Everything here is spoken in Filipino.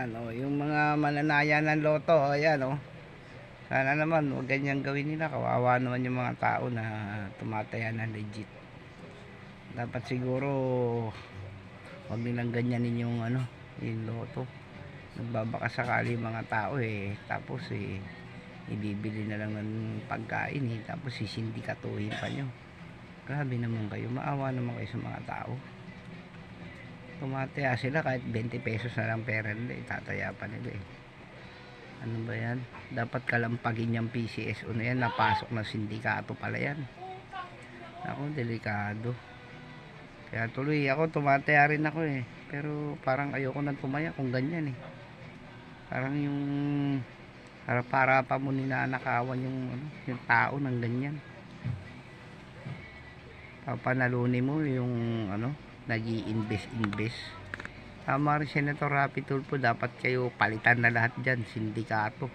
Ayan, oh, yung mga mananaya ng loto, oh, ayan, oh. Sana naman, huwag ganyan gawin nila. Kawawa naman yung mga tao na tumataya na legit. Dapat siguro, huwag nilang ganyanin yung, ano, yung loto. Nagbabaka sakali mga tao, eh. Tapos, eh, ibibili na lang ng pagkain, eh. Tapos, sisindikatuhin pa nyo. Grabe naman kayo. Maawa naman kayo sa mga tao tumataya sila kahit 20 pesos na lang pera nila itataya pa nila eh. Ano ba yan? Dapat kalampagin yung PCSO na yan napasok ng sindikato pala yan. Ako delikado. Kaya tuloy ako tumataya rin ako eh. Pero parang ayoko nang tumaya kung ganyan eh. Parang yung para para pa mo ninanakawan yung ano, yung tao ng ganyan. Papanalunin mo yung ano nag invest invest tama rin Senator Rapi Tulfo dapat kayo palitan na lahat dyan sindikato